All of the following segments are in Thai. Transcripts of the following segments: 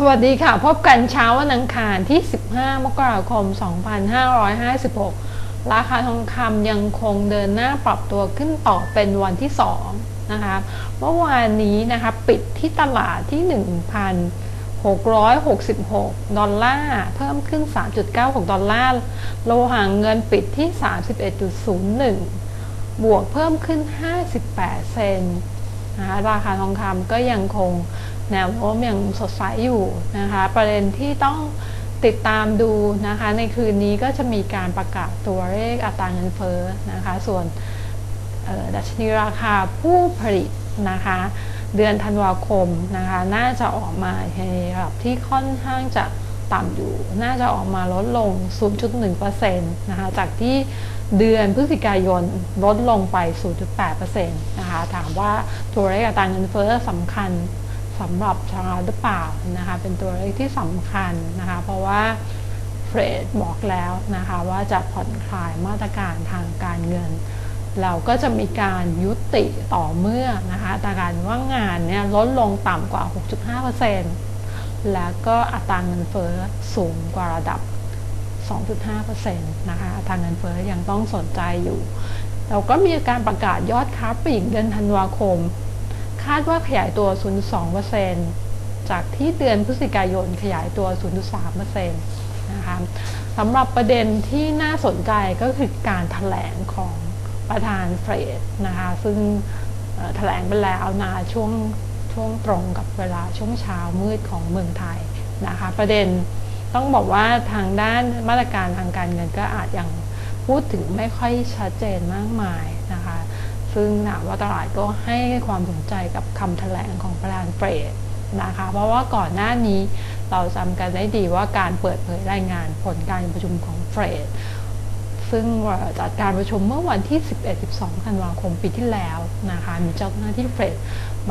สวัสดีค่ะ พบกันเช้าวันอังคารที่ 15 มกราคม 2556 ราคาทองคำยังคงเดินหน้าปรับตัวขึ้นต่อเป็นวันที่ 2 นะคะ เมื่อวานนี้นะคะปิดที่ตลาดที่ 1,666 ดอลลาร์ เพิ่มขึ้น 3.96 ดอลลาร์ โลหะเงินปิดที่ 31.01 บวกเพิ่มขึ้น 58 เซนนะคะราคาทองคำก็ยังคง แนวโน้มยังสดใสอยู่นะคะ ประเด็นที่ต้องติดตามดูนะคะ ในคืนนี้ก็จะมีการประกาศตัวเลขอัตราเงินเฟ้อนะคะ ส่วนดัชนีราคาผู้ผลิตนะคะ เดือนธันวาคมนะคะ น่าจะออกมาในระดับที่ค่อนข้างจะต่ำอยู่ น่าจะออกมาลดลง 0.1%นะคะ จากที่เดือนพฤศจิกายนลดลงไป 0.8%นะคะ ถามว่าตัวเลขอัตราเงินเฟ้อสำคัญ สำหรับชาวหรือเปล่านะคะเป็นตัวเลขที่สำคัญนะคะเพราะว่าเฟรดบอกแล้วนะคะว่าจะผ่อนคลายมาตรการทางการเงิน เราก็จะมีการยุติต่อเมื่อนะคะอัตราการว่างงานเนี่ยลดลงต่ำกว่า 6.5%แล้วก็อัตราเงินเฟ้อสูงกว่าระดับ 2.5%นะคะอัตราเงินเฟ้อยังต้องสนใจอยู่ เราก็มีการประกาศยอดค้าปลีกเดือนธันวาคม คาดว่าขยายตัว 0.2%จากที่เดือนพฤศจิกายนขยายตัว 0.3%นะคะสำหรับประเด็นที่น่าสนใจก็คือการถแถลงของประธานเฟรดนะคะ ซึ่งแถลงไปแล้วนะช่วงช่วงตรงกับเวลาช่วงเช้ามืดของเมืองไทยนะคะ ประเด็นต้องบอกว่าทางด้านมาตรการทางการเงินก็อาจยังพูดถึงไม่ค่อยชัดเจนมากมายนะคะ ซึ่งถามว่าตลาดก็ให้ความสนใจกับคำแถลงของประธานเฟดนะคะ เพราะว่าก่อนหน้านี้เราจำกันได้ดีว่าการเปิดเผยรายงานผลการประชุมของเฟดซึ่งจัดการประชุมเมื่อวันที่ 11-12 ธันวาคมปีที่แล้วนะคะ มีเจ้าหน้าที่เฟด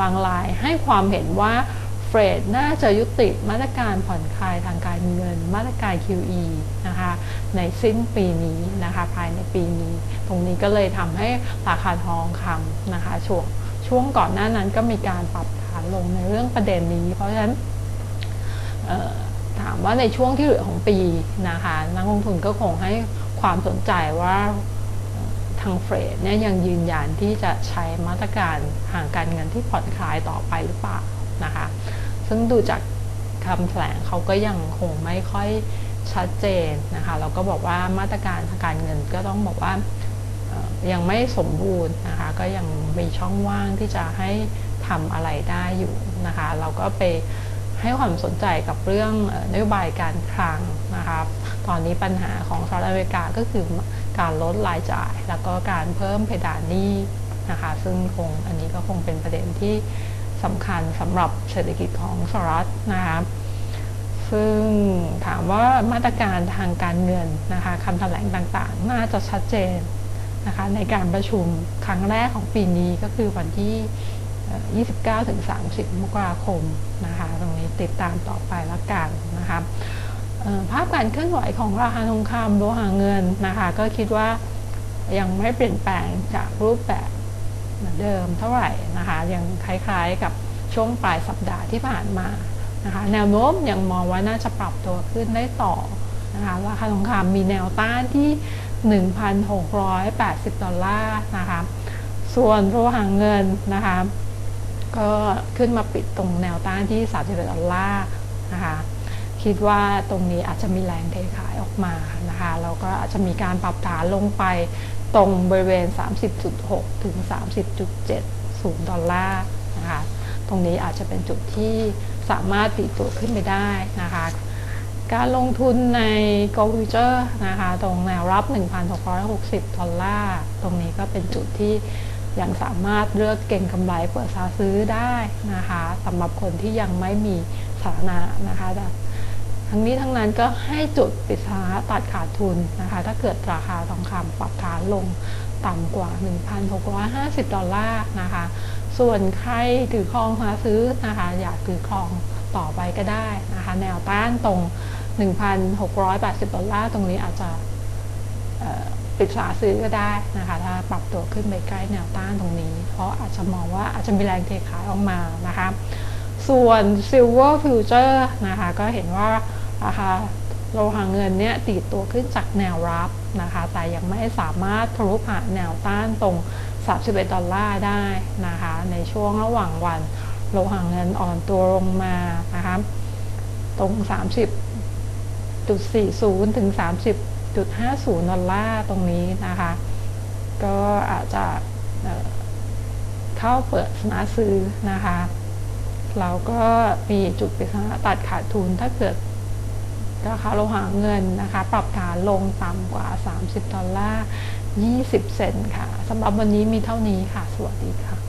บางรายให้ความเห็นว่า ฟรดน่าจะยุติมาตรการผ่อนคลายทางการเงิน มาตรการ QE นะคะในสิ้นปีนี้นะคะภายในปีนี้ ตรงนี้ก็เลยทำให้ราคาทองคำนะคะช่วงช่วงก่อนหน้านั้นก็มีการปรับฐานลงในเรื่องประเด็นนี้ เพราะฉะนั้นถามว่าในช่วงที่เหลือของปีนะคะนักลงทุนก็คงให้ความสนใจว่าทางเฟดเนี่ยยังยืนยันที่จะใช้มาตรการทางการเงินที่ผ่อนคลายต่อไปหรือเปล่านะคะ ซึ่งดูจากคำแถลงเขาก็ยังคงไม่ค่อยชัดเจนนะคะเราก็บอกว่ามาตรการทางการเงินก็ต้องบอกว่ายังไม่สมบูรณ์นะคะก็ยังมีช่องว่างที่จะให้ทำอะไรได้อยู่นะคะเราก็ไปให้ความสนใจกับเรื่องนโยบายการคลังนะคะตอนนี้ปัญหาของสหรัฐอเมริกาก็คือการลดรายจ่าย แล้วก็การเพิ่มเพดานหนี้นะคะซึ่งคงอันนี้ก็คงเป็นประเด็นที่ สำคัญสำหรับเศรษฐกิจของสหรัฐนะคะซึ่งถามว่ามาตรการทางการเงินนะคะคำแถลงต่างๆ น่าจะชัดเจนนะคะในการประชุมครั้งแรกของปีนี้ก็คือวันที่ 29-30 มกราคมนะคะตรงนี้ติดตามต่อไปละกันนะคะภาพการเคลื่อนไหวของราคาทองคำโลหะเงินนะคะก็คิดว่ายังไม่เปลี่ยนแปลงจากรูปแบบ เหมือนเดิมเท่าไหร่นะคะยังคล้ายๆกับช่วงปลายสัปดาห์ที่ผ่านมานะคะแนวโน้มยังมองว่าน่าจะปรับตัวขึ้นได้ต่อนะคะราคาทองคำมีแนวต้านที่ 1,680 ดอลลาร์นะคะส่วนโลหะเงินนะคะก็ขึ้นมาปิดตรงแนวต้านที่ 31 ดอลลาร์นะคะ คิดว่าตรงนี้อาจจะมีแรงเทขายออกมานะคะแล้วก็อาจจะมีการปรับฐานลงไปตรงบริเวณ 30.6 ถึง 30.70 ดอลลาร์นะคะตรงนี้อาจจะเป็นจุดที่สามารถตีตัวขึ้นไปได้นะคะ การลงทุนใน Gold Future นะคะตรงแนวรับ 1,660 ดอลลาร์ ตรงนี้ก็เป็นจุดที่ยังสามารถเลือกเก่งกำไรเปิดซาซื้อได้นะคะสำหรับคนที่ยังไม่มีสถานะนะคะ ทั้งนี้ทั้งนั้นก็ให้จุดปิดสาตัดขาดทุนนะคะ ถ้าเกิดราคาทองคำปรับฐานลงต่ำกว่า 1,650 ดอลลาร์นะคะ ส่วนใครถือครองมาซื้อนะคะ อยากถือครองต่อไปก็ได้นะคะ แนวต้านตรง 1,680 ดอลลาร์ตรงนี้อาจจะปิดสาซื้อก็ได้นะคะ ถ้าปรับตัวขึ้นไปใกล้แนวต้านตรงนี้ เพราะอาจจะมองว่าอาจจะมีแรงเทขายออกมานะคะ ส่วน Silver Future นะคะ ก็เห็นว่า ราคาโลหะเงินเนี่ยตีดตัวขึ้นจากแนวรับนะคะ แต่ยังไม่สามารถทะลุผ่านแนวต้านตรง 31 ดอลลาร์ได้นะคะ ในช่วงระหว่างวันโลหะเงินอ่อนตัวลงมานะคะ ตรง 30.40 ถึง 30.50 ดอลลาร์ตรงนี้นะคะ ก็อาจจะเเข้าเปิดสนาซื้อนะคะ เราก็มีจุดปริศนาตัดขาดทุนถ้าเกิด นะคะโลหะเงินนะคะปรับฐานลงต่ำกว่า 30 ดอลลาร์ 20 เซนต์ค่ะสำหรับวันนี้มีเท่านี้ค่ะ สวัสดีค่ะ